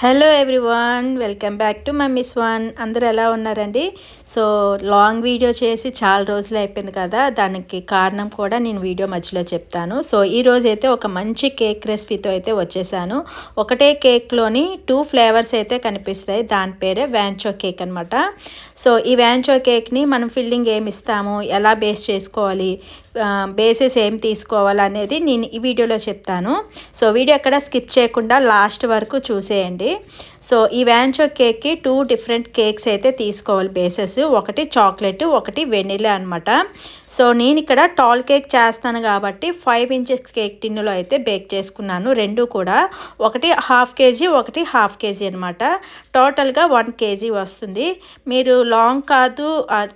Hello everyone welcome back to my miss one అందరు ఎలా ఉన్నారండి? సో లాంగ్ వీడియో చేసి చాలా రోజులు అయిపోయింది కదా. దానికి కారణం కూడా నేను వీడియో మధ్యలో చెప్తాను. సో ఈ అయితే ఒక మంచి కేక్ రెసిపీతో అయితే వచ్చేసాను. ఒకటే కేక్లోని టూ ఫ్లేవర్స్ అయితే కనిపిస్తాయి. దాని పేరే వ్యాంచో కేక్ అనమాట సో ఈ వ్యాంచో కేక్ని మనం ఫిల్లింగ్ ఏమి ఇస్తాము? ఎలా బేస్ చేసుకోవాలి? బేసెస్ ఏం తీసుకోవాలి అనేది నేను ఈ వీడియోలో చెప్తాను. సో వీడియో ఎక్కడ స్కిప్ చేయకుండా లాస్ట్ వరకు చూసేయండి. సో ఈ వ్యాంచో కేక్కి టూ డిఫరెంట్ కేక్స్ అయితే తీసుకోవాలి బేసెస్ ఒకటి చాక్లెట్ ఒకటి వెనిలా అనమాట సో నేను ఇక్కడ టాల్ కేక్ చేస్తాను కాబట్టి ఫైవ్ ఇంచెస్ కేక్ టిన్నులో అయితే బేక్ చేసుకున్నాను. రెండు కూడా. ఒకటి హాఫ్ కేజీ ఒకటి హాఫ్ కేజీ అనమాట టోటల్గా వన్ కేజీ వస్తుంది. మీరు లాంగ్ కాదు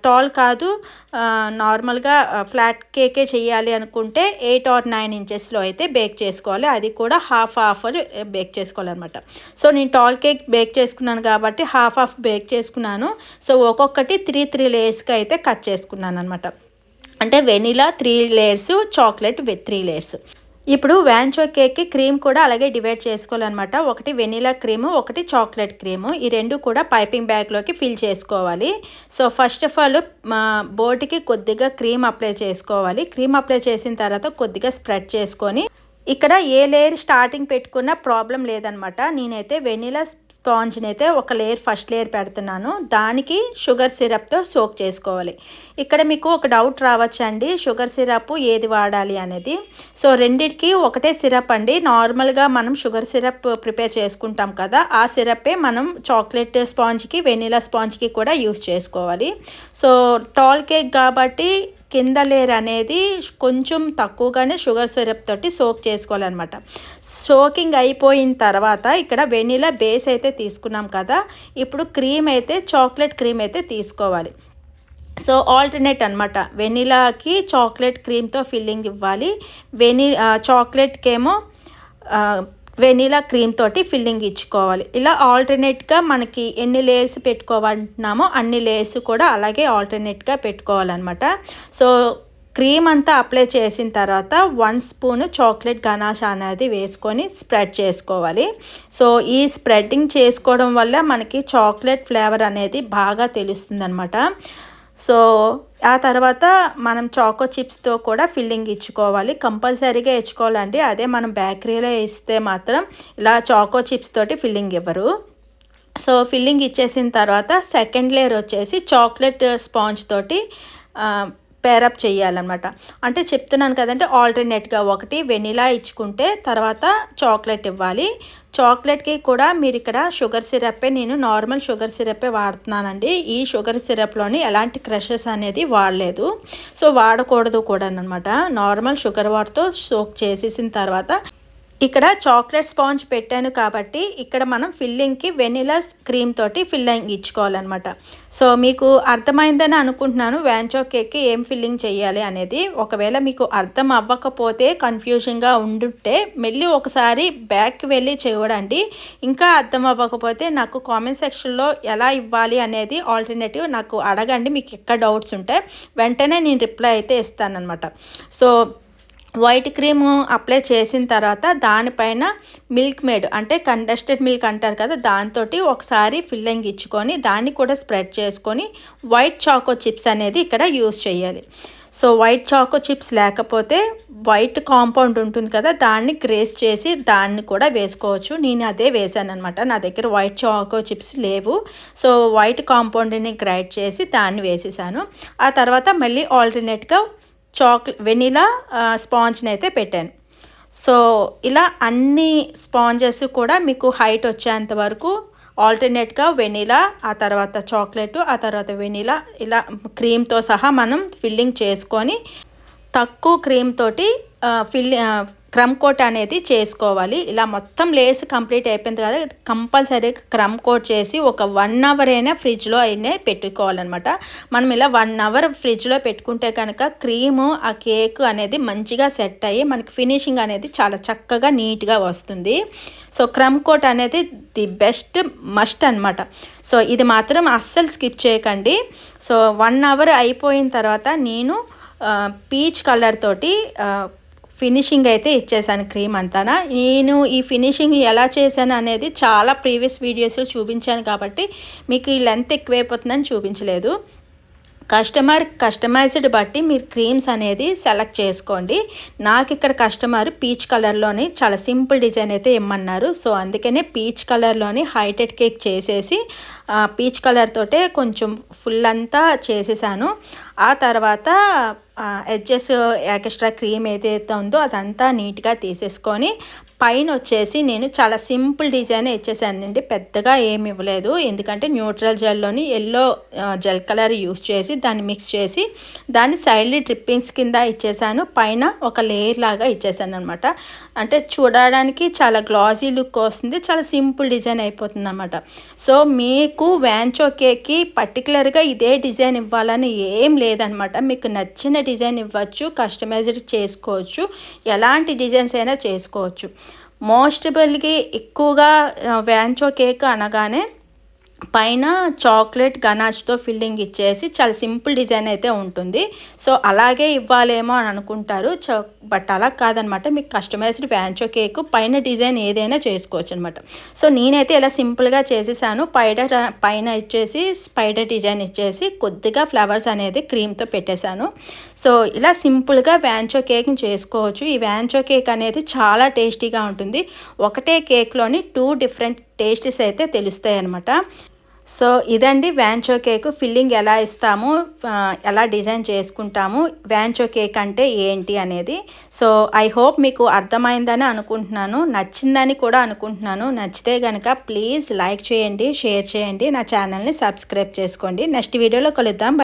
టాల్ కాదు నార్మల్గా ఫ్లాట్ కేక్ కేకే చేయాలి అనుకుంటే ఎయిట్ ఆర్ నైన్ ఇంచెస్లో అయితే బేక్ చేసుకోవాలి. అది కూడా హాఫ్ హాఫ్ బేక్ చేసుకోవాలన్నమాట. సో నేను టాల్ కేక్ బేక్ చేసుకున్నాను కాబట్టి హాఫ్ హాఫ్ బేక్ చేసుకున్నాను. సో ఒక్కొక్కటి త్రీ త్రీ లేయర్స్కి అయితే కట్ చేసుకున్నాను అనమాట అంటే vanilla three layers chocolate with three layers. ఇప్పుడు వ్యాంచో కేక్కి క్రీమ్ కూడా అలాగే డివైడ్ చేసుకోవాలన్నమాట. ఒకటి వెనీలా క్రీము ఒకటి చాక్లెట్ క్రీము. ఈ రెండు కూడా పైపింగ్ బ్యాగ్లోకి ఫిల్ చేసుకోవాలి. సో ఫస్ట్ ఆఫ్ ఆల్ బోటికి కొద్దిగా క్రీమ్ అప్లై చేసుకోవాలి. క్రీమ్ అప్లై చేసిన తర్వాత కొద్దిగా స్ప్రెడ్ చేసుకొని ఇక్కడ ఏ లేయర్ స్టార్టింగ్ పెట్టుకున్న ప్రాబ్లం లేదనమాట. నేనైతే వెనీలా స్పాంజ్ని అయితే ఒక లేయర్ ఫస్ట్ లేయర్ పెడుతున్నాను. దానికి షుగర్ సిరప్తో సోక్ చేసుకోవాలి. ఇక్కడ మీకు ఒక డౌట్ రావచ్చండి. షుగర్ సిరప్ ఏది వాడాలి అనేది. సో రెండిటికి ఒకటే సిరప్ అండి. నార్మల్గా మనం షుగర్ సిరప్ ప్రిపేర్ చేసుకుంటాం కదా ఆ సిరప్పే మనం చాక్లెట్ స్పాంజ్కి వెనీలా స్పాంజ్కి కూడా యూస్ చేసుకోవాలి. సో టాల్ కేక్ కాబట్టి కింద లేయర్ అనేది కొంచెం తక్కువగానే షుగర్ సిరప్ తోటి సోక్ చేసుకోవాలన్నమాట. సోకింగ్ అయిపోయిన తర్వాత ఇక్కడ వెనీలా బేస్ అయితే తీసుకున్నాం కదా ఇప్పుడు క్రీమ్ అయితే చాక్లెట్ క్రీమ్ అయితే తీసుకోవాలి. సో ఆల్టర్నేట్ అనమాట వెనీలాకి చాక్లెట్ క్రీమ్తో ఫిల్లింగ్ ఇవ్వాలి. వెనీ చాక్లెట్కేమో వెనీలా క్రీమ్ తోటి ఫిల్లింగ్ ఇచ్చుకోవాలి. ఇలా ఆల్టర్నేట్గా మనకి ఎన్ని లేయర్స్ పెట్టుకోవాలంటున్నామో అన్ని లేయర్స్ కూడా అలాగే ఆల్టర్నేట్గా పెట్టుకోవాలన్నమాట. సో క్రీమ్ అంతా అప్లై చేసిన తర్వాత వన్ స్పూన్ చాక్లెట్ గనాష్ అనేది వేసుకొని స్ప్రెడ్ చేసుకోవాలి. సో ఈ స్ప్రెడ్డింగ్ చేసుకోవడం వల్ల మనకి చాక్లెట్ ఫ్లేవర్ అనేది బాగా తెలుస్తుంది అనమాట సో ఆ తర్వాత మనం చాకో చిప్స్తో కూడా ఫిల్లింగ్ ఇచ్చుకోవాలి. కంపల్సరీగా ఇచ్చుకోవాలండి. అదే మనం బేకరీలో ఇస్తే మాత్రం ఇలా చాకో చిప్స్ తోటి ఫిల్లింగ్ ఇవ్వరు. సో ఫిల్లింగ్ ఇచ్చేసిన తర్వాత సెకండ్ లేయర్ వచ్చేసి చాక్లెట్ స్పాంజ్ తోటి పేరప్ చేయాలన్నమాట. అంటే చెప్తున్నాను కదంటే ఆల్టర్నేట్గా ఒకటి వెనిలా ఇచ్చుకుంటే తర్వాత చాక్లెట్ ఇవ్వాలి. చాక్లెట్కి కూడా మీరు ఇక్కడ షుగర్ సిరప్పే నేను నార్మల్ షుగర్ సిరప్పే వాడుతున్నానండి. ఈ షుగర్ సిరప్లోని ఎలాంటి క్రషెస్ అనేది వాడలేదు. సో వాడకూడదు కూడా అనమాట నార్మల్ షుగర్ వాటర్తో సోక్ చేసేసిన తర్వాత ఇక్కడ చాక్లెట్ స్పాంజ్ పెట్టాను కాబట్టి ఇక్కడ మనం ఫిల్లింగ్కి వెనిలా క్రీమ్ తోటి ఫిల్లింగ్ ఇచ్చుకోవాలన్నమాట. సో మీకు అర్థమైందని అనుకుంటున్నాను వ్యాంచో కేక్కి ఏం ఫిల్లింగ్ చేయాలి అనేది. ఒకవేళ మీకు అర్థం అవ్వకపోతే కన్ఫ్యూజన్గా ఉండుంటే మళ్ళీ ఒకసారి బ్యాక్ వెళ్ళి చూడండి. ఇంకా అర్థం అవ్వకపోతే నాకు కామెంట్ సెక్షన్లో ఎలా ఇవ్వాలి అనేది ఆల్టర్నేటివ్ నాకు అడగండి మీకు ఎక్కడ డౌట్స్ ఉంటే. వెంటనే నేను రిప్లై అయితే ఇస్తానన్నమాట. సో వైట్ క్రీమ్ అప్లై చేసిన తర్వాత దానిపైన మిల్క్ మేడ్ అంటే కండస్టెడ్ మిల్క్ అంటారు కదా దాంతో ఒకసారి ఫిల్లింగ్ ఇచ్చుకొని దాన్ని కూడా స్ప్రెడ్ చేసుకొని వైట్ చాకో చిప్స్ అనేది ఇక్కడ యూస్ చేయాలి. సో వైట్ చాకో చిప్స్ లేకపోతే వైట్ కాంపౌండ్ ఉంటుంది కదా దాన్ని గ్రేస్ చేసి దాన్ని కూడా వేసుకోవచ్చు. నేను అదే వేసాను అనమాట నా దగ్గర వైట్ చాకో చిప్స్ లేవు. సో వైట్ కాంపౌండ్ని గ్రైడ్ చేసి దాన్ని వేసేసాను. ఆ తర్వాత మళ్ళీ ఆల్టర్నేట్గా చాక్లెట్ వెనిలా స్పాంజ్ని అయితే పెట్టాను. సో ఇలా అన్ని స్పాంజెస్ కూడా మీకు హైట్ వచ్చేంత వరకు ఆల్టర్నేట్గా వెనిలా ఆ తర్వాత చాక్లెట్ ఆ తర్వాత వెనిలా ఇలా క్రీమ్తో సహా మనం ఫిల్లింగ్ చేసుకొని తక్కువ క్రీమ్ తోటి ఫిల్ క్రమ్ కోట్ అనేది చేసుకోవాలి. ఇలా మొత్తం లేయర్స్ కంప్లీట్ అయిపోయింది కదా కంపల్సరీ క్రమ్ కోట్ చేసి ఒక వన్ అవర్ అయినా ఫ్రిడ్జ్లో అయినా పెట్టుకోవాలన్నమాట. మనం ఇలా వన్ అవర్ ఫ్రిడ్జ్లో పెట్టుకుంటే కనుక క్రీము ఆ కేక్ అనేది మంచిగా సెట్ అయ్యి మనకి ఫినిషింగ్ అనేది చాలా చక్కగా నీట్గా వస్తుంది. సో క్రమ్ కోట్ అనేది ది బెస్ట్ మస్ట్ అనమాట సో ఇది మాత్రం అస్సలు స్కిప్ చేయకండి. సో వన్ అవర్ అయిపోయిన తర్వాత నేను పీచ్ కలర్ తోటి ఫినిషింగ్ అయితే ఇచ్చేసాను క్రీమ్ అంతా నేను ఈ ఫినిషింగ్ ఎలా చేశాను అనేది చాలా ప్రీవియస్ వీడియోస్లో చూపించాను కాబట్టి మీకు ఈ లెంత్ ఎక్కువైపోతుందని చూపించలేదు. కస్టమర్ కస్టమైజ్డ్ బట్టి మీరు క్రీమ్స్ అనేది సెలెక్ట్ చేసుకోండి. నాకు ఇక్కడ కస్టమర్ పీచ్ కలర్లోని చాలా సింపుల్ డిజైన్ అయితే ఇమ్మన్నారు. సో అందుకనే పీచ్ కలర్లోని హైటెడ్ కేక్ చేసేసి పీచ్ కలర్ తోటే కొంచెం ఫుల్ అంతా చేసేసాను. ఆ తర్వాత ఎడ్జెస్ ఎక్స్ట్రా క్రీమ్ ఏదైతే ఉందో అదంతా నీట్గా తీసేసుకొని పైన వచ్చేసి నేను చాలా సింపుల్ డిజైన్ ఇచ్చేసానండి పెద్దగా ఏమి ఇవ్వలేదు. ఎందుకంటే న్యూట్రల్ జెల్లోని ఎల్లో జెల్ కలర్ యూస్ చేసి దాన్ని మిక్స్ చేసి దాన్ని సైడ్లీ డ్రిప్పింగ్స్ కింద ఇచ్చేసాను. పైన ఒక లేయర్ లాగా ఇచ్చేసాను అనమాట అంటే చూడడానికి చాలా గ్లాజీ లుక్ వస్తుంది. చాలా సింపుల్ డిజైన్ అయిపోతుంది అనమాట సో మీకు వ్యాంచో కేక్కి పర్టికులర్గా ఇదే డిజైన్ ఇవ్వాలని ఏం లేదనమాట మీకు నచ్చిన డిజైన్ ఇవ్వచ్చు కస్టమైజ్డ్ చేసుకోవచ్చు ఎలాంటి డిజైన్స్ అయినా చేసుకోవచ్చు. మోస్టబుల్కి ఎక్కువగా వ్యాంచో కేక్ అనగానే పైన చాక్లెట్ గనాజ్తో ఫిల్లింగ్ ఇచ్చేసి చాలా సింపుల్ డిజైన్ అయితే ఉంటుంది. సో అలాగే ఇవ్వాలేమో అని అనుకుంటారు. బట్ అలా కాదనమాట. మీకు కస్టమైజ్డ్ వ్యాంచో కేక్ పైన డిజైన్ ఏదైనా చేసుకోవచ్చు అనమాట సో నేనైతే ఇలా సింపుల్గా చేసేసాను. పైడర్ పైన ఇచ్చేసి స్పైడర్ డిజైన్ ఇచ్చేసి కొద్దిగా ఫ్లవర్స్ అనేది క్రీమ్తో పెట్టేశాను. సో ఇలా సింపుల్గా వ్యాంచో కేక్ని చేసుకోవచ్చు. ఈ వ్యాంచో కేక్ అనేది చాలా టేస్టీగా ఉంటుంది. ఒకటే కేక్లోని టూ డిఫరెంట్ టేస్టీస్ అయితే తెలుస్తాయి అనమాట సో ఇదండి వ్యాంచో కేక్. ఫిల్లింగ్ ఎలా ఇస్తాము ఎలా డిజైన్ చేసుకుంటాము వ్యాంచో కేక్ అంటే ఏంటి అనేది. సో ఐ హోప్ మీకు అర్థమైందని అనుకుంటున్నాను. నచ్చిందని కూడా అనుకుంటున్నాను. నచ్చితే కనుక ప్లీజ్ లైక్ చేయండి షేర్ చేయండి. నా ఛానల్ని సబ్స్క్రైబ్ చేసుకోండి. నెక్స్ట్ వీడియోలో కలుద్దాం.